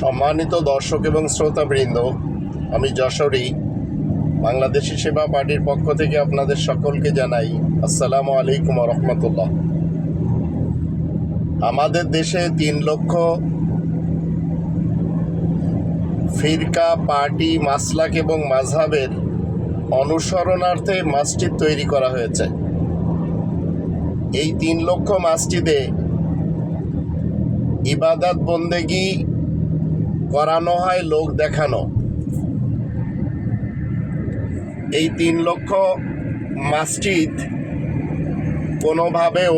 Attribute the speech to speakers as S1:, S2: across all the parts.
S1: সম্মানিত দর্শক এবং শ্রোতাবৃন্দ, আমি যশোরী, বাংলাদেশি সেবা পার্টির পক্ষ থেকে আপনাদের সকলকে জানাই আসসালামু আলাইকুম রহমতুল্লাহ। আমাদের দেশে তিন লক্ষ ফিরকা, পার্টি, মাসলাক এবং মাঝহাবের অনুসরণার্থে মসজিদ তৈরি করা হয়েছে। এই তিন লক্ষ মসজিদে ইবাদত, বন্দেগি করানো হয়, লোক দেখানো। এই তিন লক্ষ মসজিদ কোনোভাবেও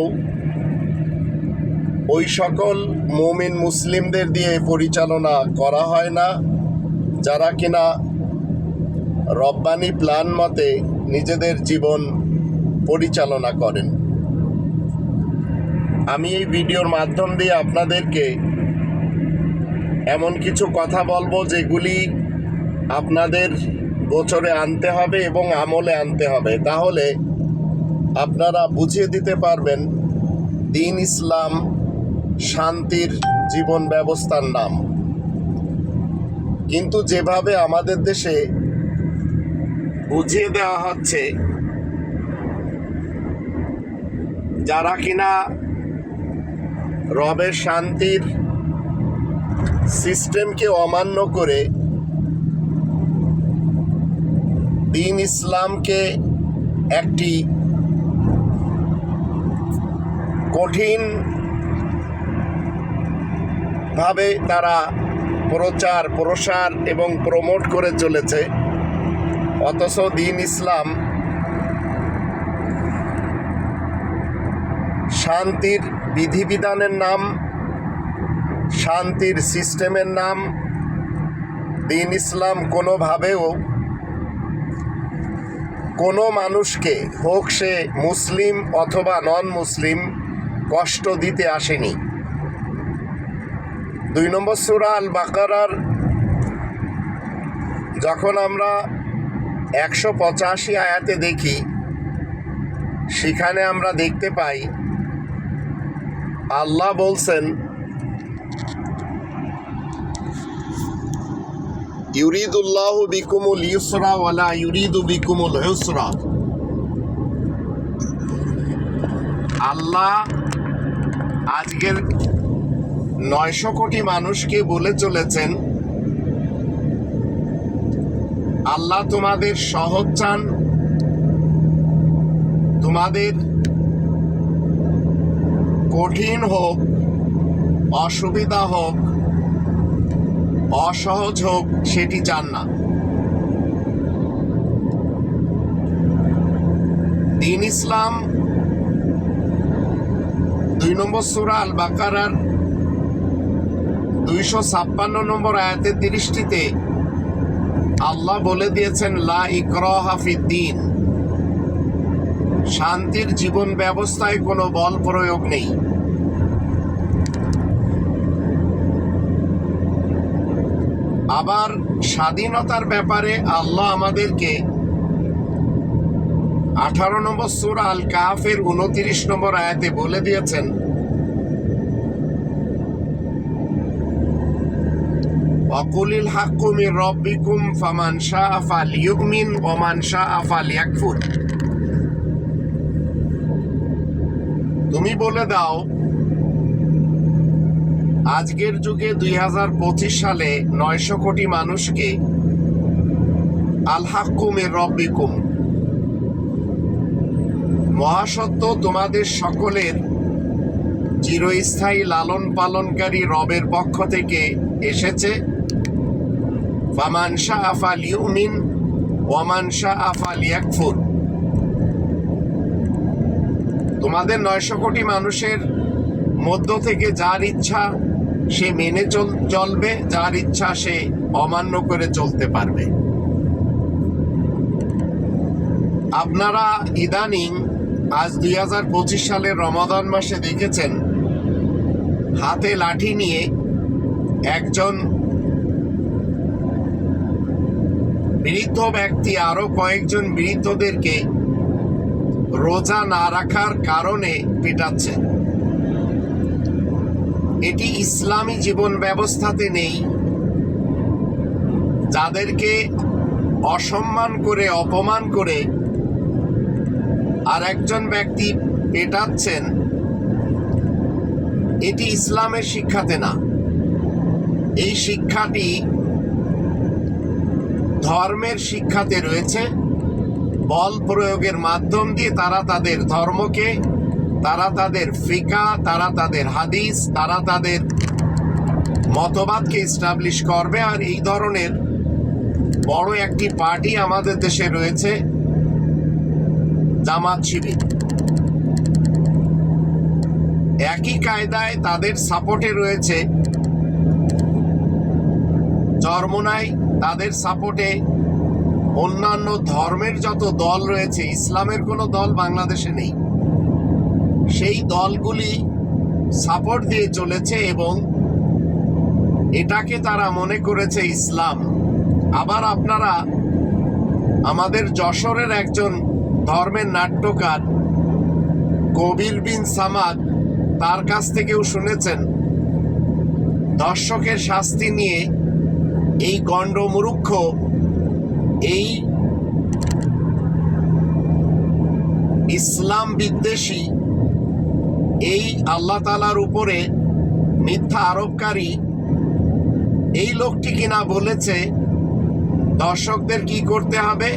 S1: ওই সকল মুমিন মুসলিমদের দিয়ে পরিচালনা করা হয় না, যারা কিনা রব্বানি প্ল্যান মতে নিজেদের জীবন পরিচালনা করেন। আমি এই ভিডিওর মাধ্যম দিয়ে আপনাদেরকে এমন কিছু কথা বলব যেগুলি আপনাদের গোচরে আনতে হবে এবং আমলে আনতে হবে। তাহলে আপনারা বুঝিয়ে দিতে পারবেন, দিন ইসলাম, শান্তির জীবন ব্যবস্থার নাম। কিন্তু যেভাবে আমাদের দেশে বুঝিয়ে দেওয়া হচ্ছে, যারা কিনা রবের শান্তির সিস্টেমকে অমান্য করে দিন ইসলামকে একটি কঠিন ভাবে তারা প্রচার, প্রসার এবং প্রমোট করে চলেছে। অথচ দিন ইসলাম শান্তির বিধিবিধানের নাম শান্তির সিস্টেমের নাম, দিন ইসলাম কোনোভাবেও কোনো মানুষকে, হোক সে মুসলিম অথবা নন মুসলিম কষ্ট দিতে আসেনি। দুই নম্বর সুরা আল বাকারার যখন আমরা একশো পঁচাশি আয়াতে দেখি, সেখানে আমরা দেখতে পাই, আল্লাহ বলছেন ইউরিদুল্লাহ বিকুমুল ইউসরা ওয়ালা ইউরিদু বিকুমুল হুসরা আল্লাহ আজকের নয়শো কোটি মানুষকে বলে চলেছেন, আল্লাহ তোমাদের সহজ চান, তোমাদের কঠিন হোক অসুবিধা হোক, অসহজ হোক, সেটি চান না। দিন ইসলাম, দুই নম্বর সুরা আল বাকারার দুইশো ছাপ্পান্ন নম্বর আয়াতের দৃষ্টিতে আল্লাহ বলে দিয়েছেন, লা ইকরাহাফিদ্দিন শান্তির জীবন ব্যবস্থায় কোনো বল প্রয়োগ নেই। আবার স্বাধীনতার ব্যাপারে আল্লাহ আমাদেরকে আঠারো নম্বর সুর আল কাফের উনত্রিশ নম্বর আয়াতে বলে দিয়েছেন, অকুলিল হাক্কুমি রব্বিকুম ফামান শাহ আফাল ইউমিন ওমান শাহ আফাল ইয়াকফুর তুমি বলে দাও আজকের যুগে দুই হাজার পঁচিশ সালে নয়শো কোটি মানুষকে আল হাক্কুমের রব্বিকুম। মহাসত্য তোমাদের সকলের চিরস্থায়ী লালন পালনকারী রবের পক্ষ থেকে এসেছে। ফামান আফাল ইউমিন ওয়ামান শাহ আফাল ইয়াকফুর তোমাদের নয়শো কোটি মানুষের মধ্য থেকে যার ইচ্ছা সে মেনে চল, চলবে, যার ইচ্ছা সে অমান্য করে চলতে পারবে। আপনারা ইদানিং আজ দুই হাজার পঁচিশ সালের রমাদান মাসে দেখেছেন, হাতে লাঠি নিয়ে একজন বৃদ্ধ ব্যক্তি আরও কয়েকজন বৃদ্ধদেরকে রোজা না রাখার কারণে পেটাচ্ছে এটি ইসলামী জীবন ব্যবস্থাতে নেই। যাদেরকে অসম্মান করে, অপমান করে আর একজন ব্যক্তি পেটাচ্ছেন, এটি ইসলামের শিক্ষাতে না। এই শিক্ষাটি ধর্মের শিক্ষাতে রয়েছে। বল প্রয়োগের মাধ্যম দিয়ে তারা তাদের ধর্মকে তারা তাদের ফিকা, তারা তাদের হাদিস, তারা তাদের মতবাদকে ইস্টাবলিশ করবে। আর এই ধরনের বড় একটি পার্টি আমাদের দেশে রয়েছে, জামাত শিবির। একই কায়দায় তাদের সাপোর্টে রয়েছে চরমোনাই। তাদের সাপোর্টে অন্যান্য ধর্মের যত দল রয়েছে, ইসলামের কোনো দল বাংলাদেশে নেই। সেই দলগুলি সাপোর্ট দিয়ে চলেছে এবং এটাকে তারা মনে করেছে ইসলাম। আবার আপনারা আমাদের যশোরের একজন ধর্মের নাট্যকার কবির বিন সামাদ তার কাছ থেকেও শুনেছেন, দর্শকের শাস্তি নিয়ে এই গণ্ডমূর্খ এই ইসলাম বিদ্বেষী এই আল্লাহ তালার উপরে মিথ্যা আরোপকারী এই লোকটি কিনা বলেছে, দর্শকদের কি করতে হবে?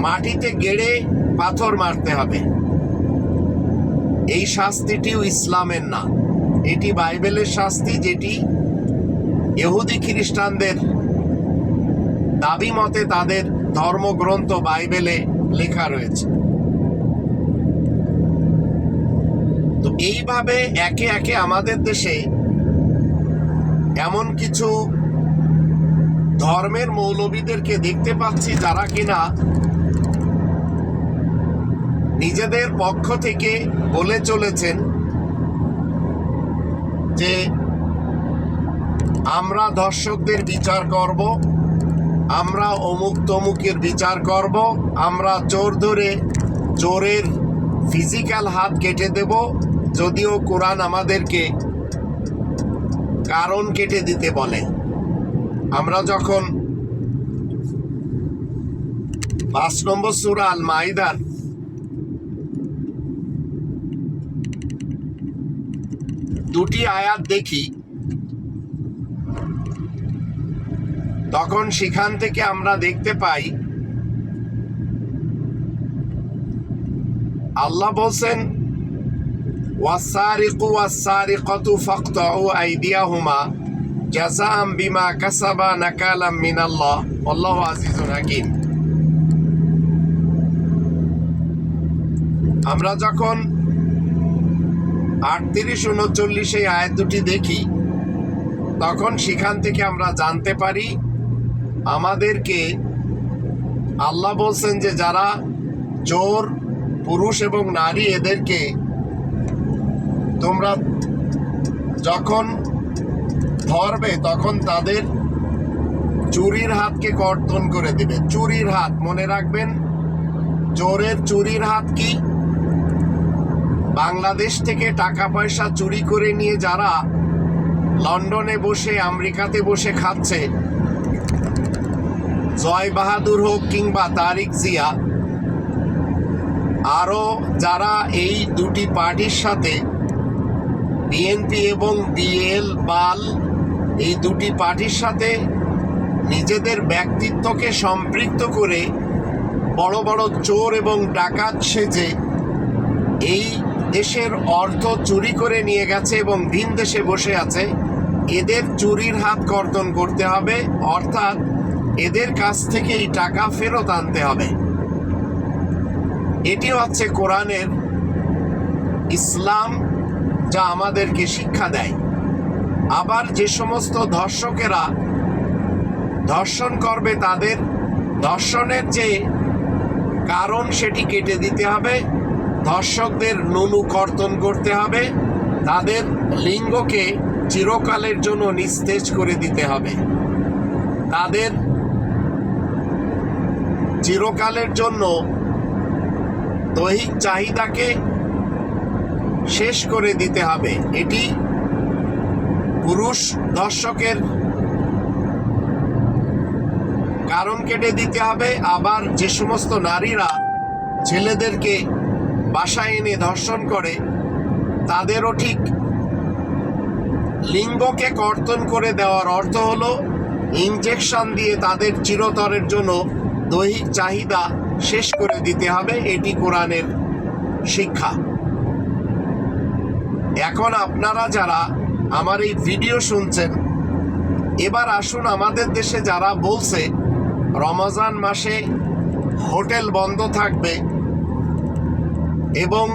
S1: মাটিতে গেড়ে পাথর মারতে হবে। এই শাস্তিটিও ইসলামের না। এটি বাইবেলের শাস্তি যেটি ইহুদি খ্রিস্টানদের দাবি মতে তাদের ধর্মগ্রন্থ বাইবেলে লেখা রয়েছে। এইভাবে একে একে আমাদের দেশে এমন কিছু ধর্মের মৌলবীদেরকে দেখতে পাচ্ছি যারা কিনা নিজেদের পক্ষ থেকে বলে চলেছেন যে আমরা দর্শকদের বিচার করব, আমরা অমুক তমুকের বিচার করব, আমরা চোর ধরে চোরের ফিজিক্যাল হাত কেটে দেব যদিও কোরআন আমাদেরকে কারণ কেটে দিতে বলে। আমরা যখন পাঁচ নম্বর সুরা আল মাইদার দুটি আয়াত দেখি, তখন সেখান থেকে আমরা দেখতে পাই, আল্লাহ বলছেন ওয়াসারিকু ওয়াসারিকাতু ফাকতাউ আইদিয়াহুমা জাযাআম বিমা কাসাবা নাকালাম মিনাল্লাহ আল্লাহু আজিজুন আমরা যখন আটত্রিশ উনচল্লিশ এই দুটি দেখি, তখন সেখান থেকে আমরা জানতে পারি, আমাদেরকে আল্লাহ বলছেন যে যারা চোর, পুরুষ এবং নারী এদেরকে তোমরা যখন ধরবে, তখন তাদের চুরির হাতকে কর্তন করে দেবে। চুরির হাত, মনে রাখবেন, চোরের চুরির হাত কি? বাংলাদেশ থেকে টাকা পয়সা চুরি করে নিয়ে যারা লন্ডনে বসে, আমেরিকাতে বসে খাচ্ছে, জয় বাহাদুর হোক কিংবা তারিক জিয়া আরও যারা এই দুটি পার্টির সাথে বিএনপি এবং বিএল বাল এই দুটি পার্টির সাথে নিজেদের ব্যক্তিত্বকে সম্পৃক্ত করে বড় বড় চোর এবং ডাকাত সেজে এই দেশের অর্থ চুরি করে নিয়ে গেছে এবং ভিন দেশে বসে আছে। এদের চুরির হাত কর্তন করতে হবে, অর্থাৎ এদের কাছ থেকে এই টাকা ফেরত আনতে হবে। এটি হচ্ছে কোরআনের ইসলাম যা আমাদেরকে শিক্ষা দেয়। আবার যে সমস্ত ধর্ষকেরা ধর্ষণ করবে তাদের ধর্ষণের যে কারণ সেটি কেটে দিতে হবে, ধর্ষকদের নুনু কর্তন করতে হবে, তাদের লিঙ্গকে চিরকালের জন্য নিস্তেজ করে দিতে হবে। তাদের চিরকালের জন্য দৈহিক চাহিদাকে শেষ করে দিতে হবে। এটি পুরুষ দর্শকের কারণ কেটে দিতে হবে। আবার যে সমস্ত নারীরা ছেলেদেরকে বাসায় এনে ধর্ষণ করে, তাদেরও ঠিক লিঙ্গকে কর্তন করে দেওয়ার অর্থ হলো ইনজেকশন দিয়ে তাদের চিরতরের জন্য দৈহিক চাহিদা শেষ করে দিতে হবে। এটি কোরআনের শিক্ষা। এখন আপনারা যারা আমার এই ভিডিও শুনছেন, এবার আসুন আমাদের দেশে যারা বলছে, রমজান মাসে হোটেল বন্ধ থাকবে এবং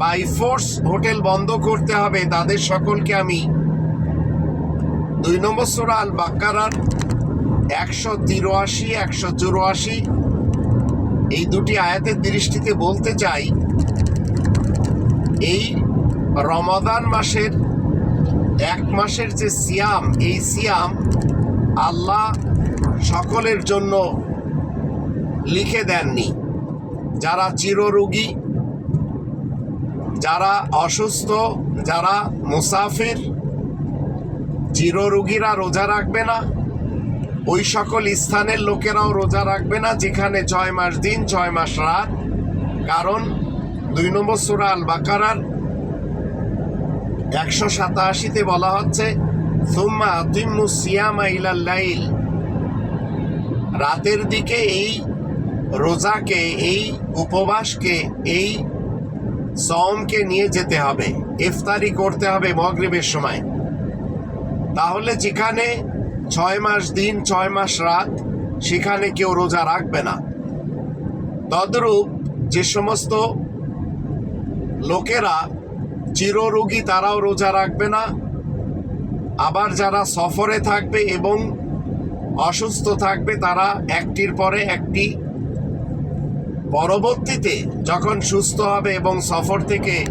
S1: বাই ফোর্স হোটেল বন্ধ করতে হবে, তাদের সকলকে আমি দুই নম্বর সুরা আল বাক্কারার একশো তিরাশি, একশো চুরাশি এই দুটি আয়াতের দৃষ্টিতে বলতে চাই, এই রমাদান মাসের এক মাসের যে সিয়াম, এই সিয়াম আল্লাহ সকলের জন্য লিখে দেননি। যারা চিররোগী, যারা অসুস্থ, যারা মুসাফির, চিররোগীরা রোজা রাখবে না। ওই সকল স্থানের লোকেরাও রোজা রাখবে না, যেখানে ছয় মাস দিন, ছয় মাস রাত। কারণ দুই নম্বর সুরা আল বাকারার একশো সাতাশিতে বলা হচ্ছে, সুম্মা আতিম্মু সিয়ামা ইলাল লাইল। রাতের দিকে এই রোজাকে, এই উপবাসকে, এই সমকে নিয়ে যেতে হবে, ইফতারি করতে হবে মগরিবের সময়। তাহলে যেখানে ছয় মাস দিন, ছয় মাস রাত, সেখানে কেউ রোজা রাখবে না। তদ্রূপ যে সমস্ত লোকেরা চিররোগী তারাও রোজা রাখবে না। আবার যারা সফরে থাকবে এবং অসুস্থ থাকবে, তারা একটির পরে একটি। পরবর্তীতে যখন সুস্থ হবে এবং সফর থেকে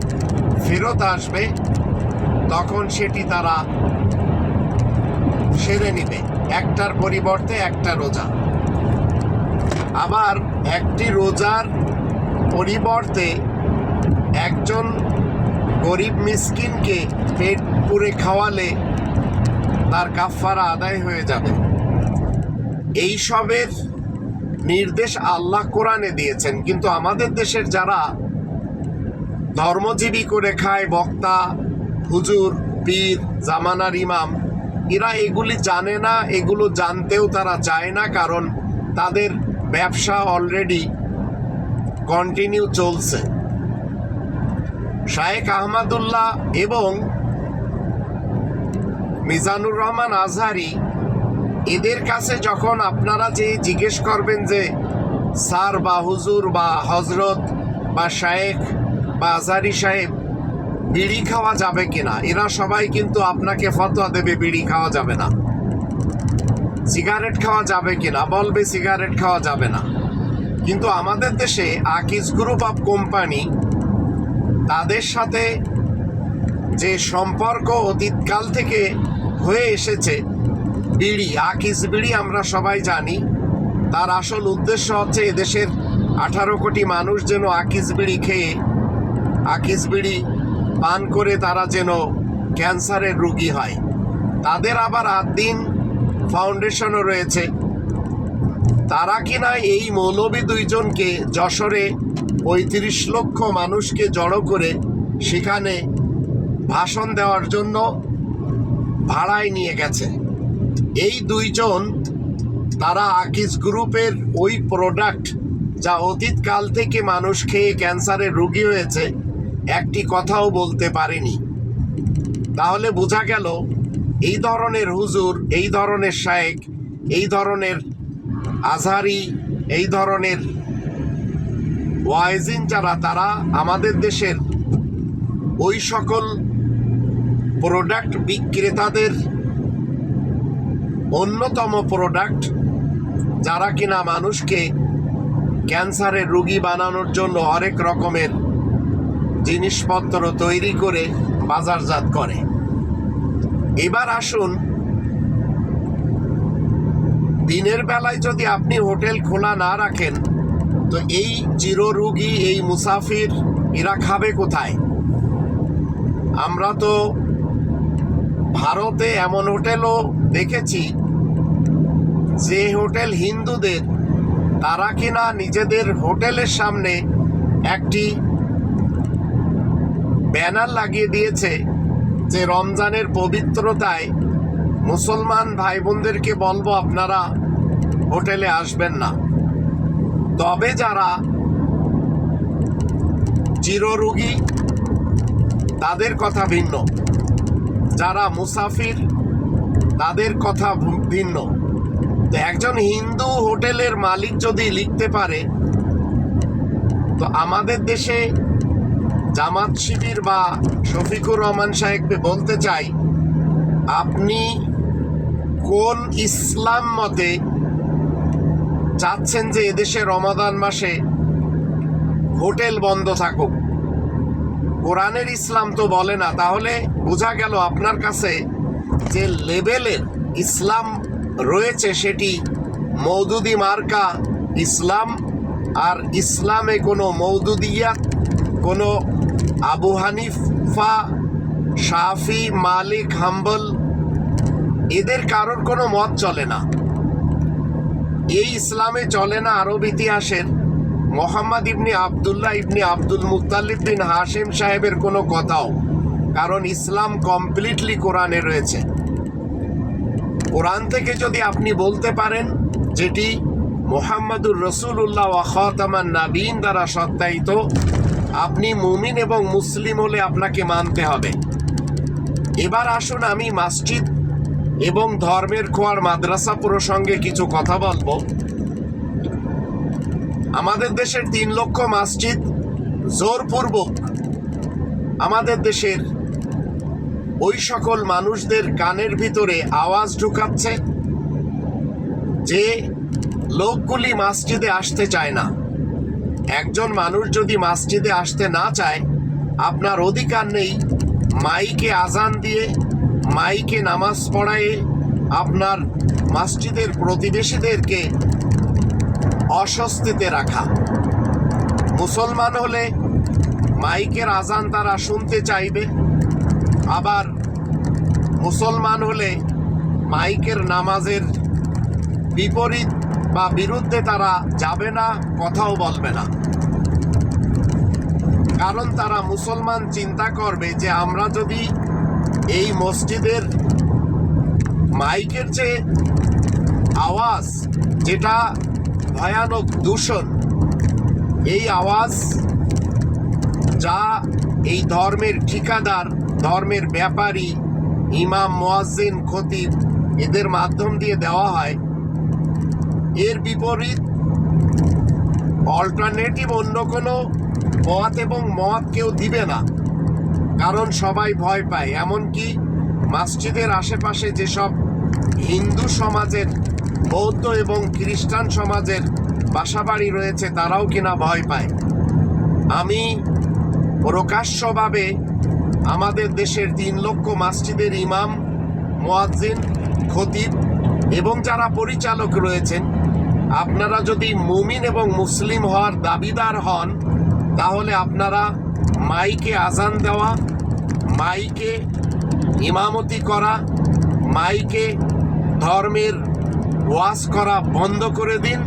S1: ফেরত আসবে, তখন সেটি তারা সেরে নিবে। একটার পরিবর্তে একটা রোজা। আবার একটি রোজার পরিবর্তে একজন গরিব মিসকিনকে পেট পুরে খাওয়ালে তার কাফারা আদায় হয়ে যাবে। এই সবের নির্দেশ আল্লাহ কোরআনে দিয়েছেন, কিন্তু আমাদের দেশের যারা ধর্মজীবী করে খায়, বক্তা, হুজুর, পীর, জামানার ইমাম, এরা এগুলি জানে না, এগুলো জানতেও তারা চায় না, কারণ তাদের ব্যবসা অলরেডি কন্টিনিউ চলছে। শায়েক আহমদুল্লাহ এবং মিজানুর রহমান আজহারি, এদের কাছে যখন আপনারা যে জিজ্ঞেস করবেন যে, স্যার বা হুজুর বা হজরত বা শায়েখ বা আজহারি সাহেব বিড়ি খাওয়া যাবে কিনা? এরা সবাই কিন্তু আপনাকে ফতোয়া দেবে, বিড়ি খাওয়া যাবে না। সিগারেট খাওয়া যাবে কিনা? বলবে, সিগারেট খাওয়া যাবে না। কিন্তু আমাদের দেশে আকিজ গ্রুপ অফ কোম্পানি তাদের সাথে যে সম্পর্ক অতীতকাল থেকে হয়ে এসেছে, বিড়ি আকিজ বিড়ি আমরা সবাই জানি। তার আসল উদ্দেশ্য হচ্ছে এদেশের আঠারো কোটি মানুষ যেন আকিজ বিড়ি খেয়ে আকিজ বিড়ি পান করে তারা যেন ক্যান্সারের রোগী হয়। তাদের আবার আদিন ফাউন্ডেশনও রয়েছে। তারা কিনা এই মৌলবী দুইজনকে যশোরে পঁয়ত্রিশ লক্ষ মানুষকে জড়ো করে সেখানে ভাষণ দেওয়ার জন্য ভাড়ায় নিয়ে গেছে। এই দুইজন, তারা আকিজ গ্রুপের ওই প্রোডাক্ট যা অতীতকাল থেকে মানুষ খেয়ে ক্যান্সারের রোগী হয়েছে, একটি কথাও বলতে পারেনি। তাহলে বোঝা গেল, এই ধরনের হুজুর, এই ধরনের শায়েক, এই ধরনের আজহারি, এই ধরনের ওয়াইজিন যারা, তারা আমাদের দেশের ওই সকল প্রোডাক্ট বিক্রেতাদের অন্যতম প্রোডাক্ট যারা কিনা মানুষকে ক্যান্সারের রোগী বানানোর জন্য অনেক রকমের জিনিসপত্র তৈরি করে বাজারজাত করে। এবার আসুন, দিনের বেলায় যদি আপনি হোটেল খোলা না রাখেন তো এই চিররোগী, এই মুসাফির, এরা খাবে কোথায়? আমরা তো ভারতে এমন হোটেলও দেখেছি যে হোটেল হিন্দুদের, তারা কিনা নিজেদের হোটেলের সামনে একটি ব্যানার লাগিয়ে দিয়েছে যে রমজানের পবিত্রতায় মুসলমান ভাই বোনদেরকে বলব আপনারা হোটেলে আসবেন না। তবে যারা চিররোগী, তাদের কথা ভিন্ন। যারা মুসাফির, তাদের কথা ভিন্ন। তো একজন হিন্দু হোটেলের মালিক যদি লিখতে পারে, তো আমাদের দেশে জামাত শিবির বা শফিকুর রহমান সাহেবকে বলতে চাই, আপনি কোন ইসলাম মতে চাচ্ছেন যে এদেশে রমাদান মাসে হোটেল বন্ধ থাকুক। কোরআনের ইসলাম তো বলে না। তাহলে বোঝা গেল আপনার কাছে যে লেভেলের ইসলাম রয়েছে সেটি মৌদুদি মার্কা ইসলাম, আর ইসলামে কোনো মৌদুদিয়াত, কোনো আবু হানিফা, শাফি, মালিক, হাম্বল, এদের কারোর কোনো মত চলে না। এই ইসলামে চলে না আরব ইতিহাসের। মোহাম্মদ ইবনি আবদুল্লাহ ইবনি আব্দুল মুতালিব বিন হাশেম সাহেবের কোনো কথাও, কারণ ইসলাম কমপ্লিটলি কোরআনে রয়েছে। কোরআন থেকে যদি আপনি বলতে পারেন, যেটি মোহাম্মদুর রসুল্লাহ ওয়াহতামান নাবিন দ্বারা সত্যায়িত, আপনি মুমিন এবং মুসলিম হলে আপনাকে মানতে হবে। এবার আসুন আমি মসজিদ এবং ধর্মের খোয়ার মাদ্রাসা প্রসঙ্গে কিছু কথা বলব। আমাদের দেশের তিন লক্ষ মসজিদ জোরপূর্বক আমাদের দেশের ওই সকল মানুষদের কানের ভিতরে আওয়াজ ঢুকাচ্ছে যে লোকগুলি মসজিদে আসতে চায় না। একজন মানুষ যদি মসজিদে আসতে না চায়, আপনার অধিকার নেই মাইকে আজান দিয়ে মাইকে নামাজ পড়ায়ে আপনার মসজিদের প্রতিবেশীদেরকে অস্বস্তিতে রাখা। মুসলমান হলে মাইকের আজান তারা শুনতে চাইবে। আবার মুসলমান হলে মাইকের নামাজের বিপরীত বা বিরুদ্ধে তারা যাবে না, কথাও বলবে না। কারণ তারা মুসলমান চিন্তা করবে যে আমরা যদি এই মসজিদের মাইকের যে আওয়াজ, যেটা ভয়ানক দূষণ, এই আওয়াজ যা এই ধর্মের ঠিকাদার, ধর্মের ব্যাপারী, ইমাম মোয়াজ্জিন, খতিব, এদের মাধ্যম দিয়ে দেওয়া হয়। এর বিপরীত অল্টারনেটিভ অন্য কোনো পথ এবং মত কেউ দিবে না। কারণ সবাই ভয় পায়। এমনকি মসজিদের আশেপাশে যেসব হিন্দু সমাজের, বৌদ্ধ এবং খ্রিস্টান সমাজের বাসাবাড়ি রয়েছে, তারাও কিনা ভয় পায়। আমি প্রকাশ্যভাবে আমাদের দেশের তিন লক্ষ মসজিদের ইমাম, মোয়াজ্জিন, খতিব এবং যারা পরিচালক রয়েছেন, আপনারা যদি মুমিন এবং মুসলিম হওয়ার দাবিদার হন, তাহলে আপনারা মাইকে আজান দেওয়া মাইকে ইমামতি করা, মাইকে ধর্মের ওয়াজ করা বন্ধ করে দিন,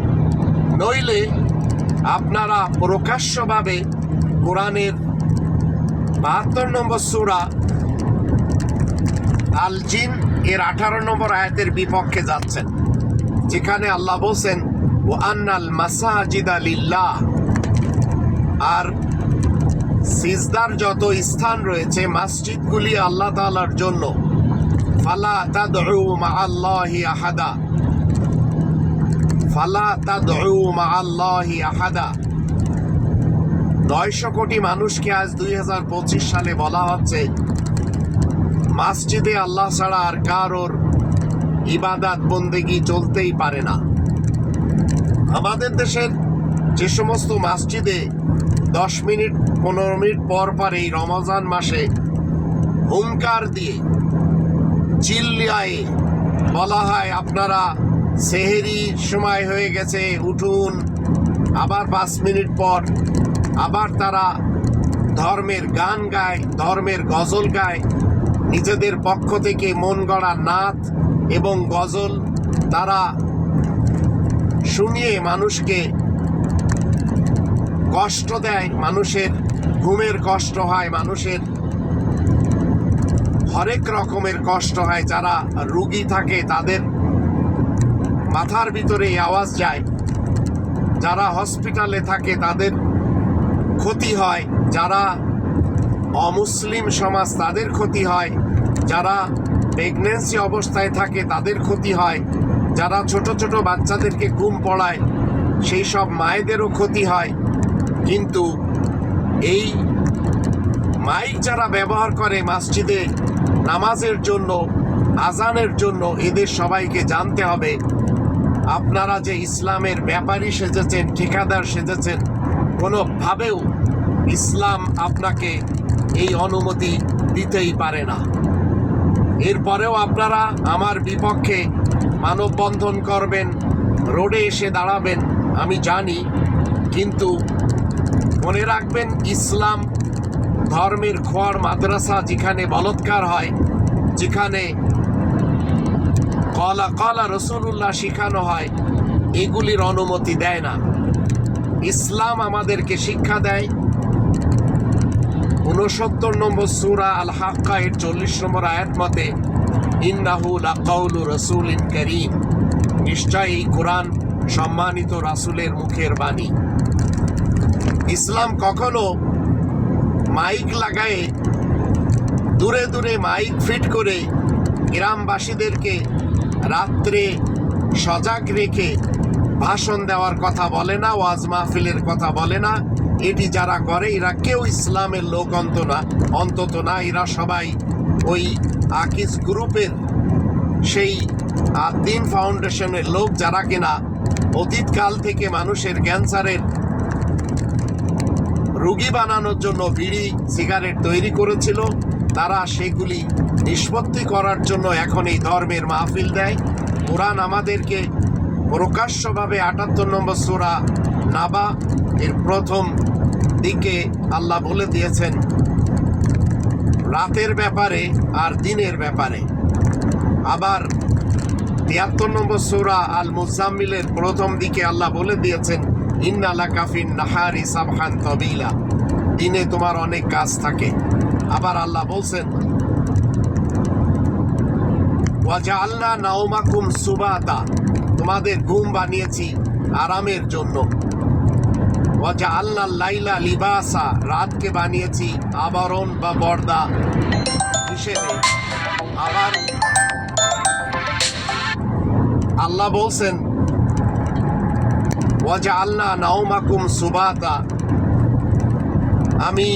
S1: নইলে আপনারা প্রকাশ্যভাবে কোরআনের বাহাত্তর নম্বর সুরা আল জিন এর আঠারো নম্বর আয়াতের বিপক্ষে যাচ্ছেন, যেখানে আল্লাহ বলছেন ও আন্নাল মাসাজিদ আলিল্লাহ আর সিজদার যত স্থান রয়েছে, মসজিদগুলি আল্লাহ তাআলার জন্য। ফালা তাদউ মা আল্লাহি আহাদা। ফালা তাদউ মা আল্লাহি আহাদা। নয়শো কোটি মানুষকে আজ দুই হাজার পঁচিশ সালে বলা হচ্ছে, মসজিদে আল্লাহ ছাড়া আর কারোর ইবাদাত, বন্দেগি চলতেই পারে না। আমাদের দেশের যে সমস্ত মসজিদে দশ মিনিট, পনেরো মিনিট পর পর এই রমজান মাসে হুঙ্কার দিয়ে চিল্লিয়ায় বলা হয়, আপনারা সেহেরি সময় হয়ে গেছে, উঠুন। আবার পাঁচ মিনিট পর আবার তারা ধর্মের গান গায়, ধর্মের গজল গায়। নিজেদের পক্ষ থেকে মন গড়া নাচ এবং গজল তারা শুনিয়ে মানুষকে কষ্ট দেয়, মানুষের ঘুমের কষ্ট হয়, মানুষের হরেক রকমের কষ্ট হয়, যারা রুগী থাকে তাদের মাথার ভিতরে এই আওয়াজ যায়। যারা হসপিটালে থাকে তাদের ক্ষতি হয়, যারা অমুসলিম সমাজ তাদের ক্ষতি হয়, যারা প্রেগনেন্সি অবস্থায় থাকে তাদের ক্ষতি হয়, যারা ছোট ছোট বাচ্চাদেরকে ঘুম পড়ায়, সেই সব মায়েদেরও ক্ষতি হয়। কিন্তু এই মাইক যারা ব্যবহার করে মসজিদে নামাজের জন্য, আজানের জন্য, এদের সবাইকে জানতে হবে, আপনারা যে ইসলামের ব্যাপারী সেজেছেন, ঠিকাদার সেজেছেন, কোনোভাবেও ইসলাম আপনাকে এই অনুমতি দিতেই পারে না। এরপরেও আপনারা আমার বিপক্ষে মানববন্ধন করবেন, রোডে এসে দাঁড়াবেন, আমি জানি, কিন্তু মনে রাখবেন, ইসলাম ধর্মের খোয়ার মাদ্রাসা যেখানে বলৎকার হয়, যেখানে কলা কলা রসুল্লাহ শেখানো হয়, এগুলির অনুমতি দেয় না। ইসলাম আমাদেরকে শিক্ষা দেয়। উনসত্তর নম্বর সুরা আল হাক্কা এর চল্লিশ নম্বর আয়াত মতে, ইন্নাহু লাকাউলু রসুল ইন করিম। নিশ্চয় এই কোরআন সম্মানিত রাসুলের মুখের বাণী। ইসলাম কখনো মাইক লাগায়ে দূরে দূরে মাইক ফিট করে গ্রামবাসীদেরকে রাত্রে সজাগ রেখে ভাষণ দেওয়ার কথা বলে না, ওয়াজ মাহফিলের কথা বলে না। এটি যারা করে, এরা কেউ ইসলামের লোক অন্ত না, অন্তত না। এরা সবাই ওই আকিস গ্রুপের সেই দিন ফাউন্ডেশনের লোক যারা কিনা অতীতকাল থেকে মানুষের ক্যান্সারের রুগী বানানোর জন্য বিড়ি, সিগারেট তৈরি করেছিল। তারা সেগুলি নিষ্পত্তি করার জন্য এখন এই ধর্মের মাহফিল দেয়। কোরআন আমাদেরকে প্রকাশ্যভাবে আটাত্তর নম্বর সোরা নাবা এর প্রথম দিকে আল্লাহ বলে দিয়েছেন, রাতের ব্যাপারে আর দিনের ব্যাপারে। আবার তিয়াত্তর নম্বর সোরা আল মুজাম্মিলের প্রথম দিকে আল্লাহ বলে দিয়েছেন ইন্নালা কাফিন নাহারি সাবহান তবিলা। দিনে তোমার অনেক কাজ থাকে। আবার আল্লাহ বলছেন ওয়াজা আল্লাহ নাওমাকুম সুবাতা। তোমাদের ঘুম বানিয়েছি আরামের জন্য। ওয়াজা আল্লাহ লাইলা লিবাসা। রাতকে বানিয়েছি আবরণ বা বর্দা হিসেবে আবার আল্লাহ বলছেন আল্লাহ নাওমাকুম সুবাতা। আমি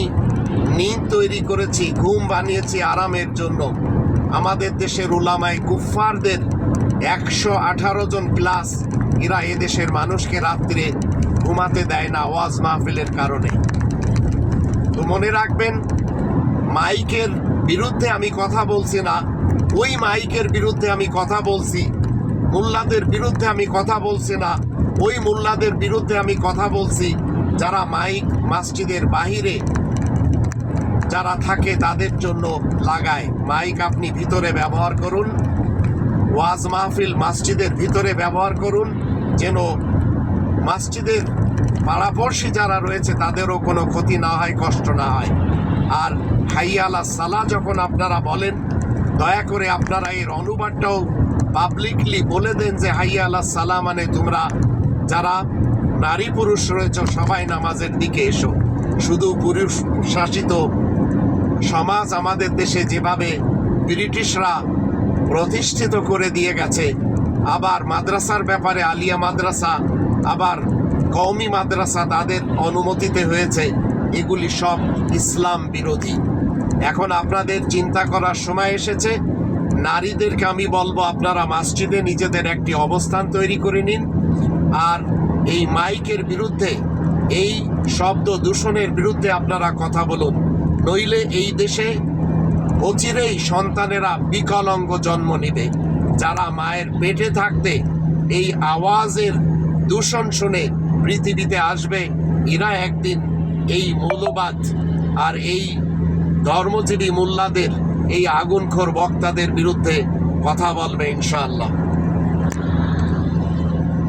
S1: নিদ তৈরি করেছি, ঘুম বানিয়েছি আরামের জন্য। আমাদের দেশের উলামায় কুফফারদের একশো আঠারো জন প্লাস এরা এদেশের মানুষকে রাত্রে ঘুমাতে দেয় না ওয়াজ মাহফিলের কারণে। তো মনে রাখবেন, মাইকের বিরুদ্ধে আমি কথা বলছি না, ওই মাইকের বিরুদ্ধে আমি কথা বলছি, মোল্লাদের বিরুদ্ধে আমি কথা বলছি না ওই মোল্লাদের বিরুদ্ধে আমি কথা বলছি। যারা মাইক মসজিদের বাহিরে যারা থাকে তাদের জন্য লাগায়। মাইক আপনি ভিতরে ব্যবহার করুন। ওয়াজ মাহফিল মসজিদের ভিতরে ব্যবহার করুন। যেন মসজিদের পাড়াপড়শি যারা রয়েছে তাদেরও কোনো ক্ষতি না হয়, কষ্ট না হয়। আর হাইয়ালা সালা যখন আপনারা বলেন, দয়া করে আপনারা এর অনুবাদটাও পাবলিকলি বলে দেন যে হাইয়া আল্লাহ সালাম মানে তোমরা যারা নারী পুরুষ রয়েছে, সবাই নামাজের দিকে এসো। শুধু পুরুষ শাসিত সমাজ আমাদের দেশে যেভাবে ব্রিটিশরা প্রতিষ্ঠিত করে দিয়ে গেছে, আবার মাদ্রাসার ব্যাপারে আলিয়া মাদ্রাসা, আবার কওমি মাদ্রাসা তাদের অনুমতিতে হয়েছে, এগুলি সব ইসলাম বিরোধী। এখন আপনাদের চিন্তা করার সময় এসেছে, নারীদেরকে আমি বলব আপনারা মসজিদে নিজেদের একটি অবস্থান তৈরি করে নিন আর এই মাইকের বিরুদ্ধে, এই শব্দ দূষণের বিরুদ্ধে আপনারা কথা বলুন। নইলে এই দেশে অচিরেই সন্তানেরা বিকলাঙ্গ জন্ম নেবে। যারা মায়ের পেটে থাকতে এই আওয়াজের দূষণ শুনে পৃথিবীতে আসবে, এরা একদিন এই মৌলবাদ আর এই ধর্মজীবী মোল্লাদের, এই আগুনখোর বক্তাদের বিরুদ্ধে কথা বলবে ইনশাআল্লাহ।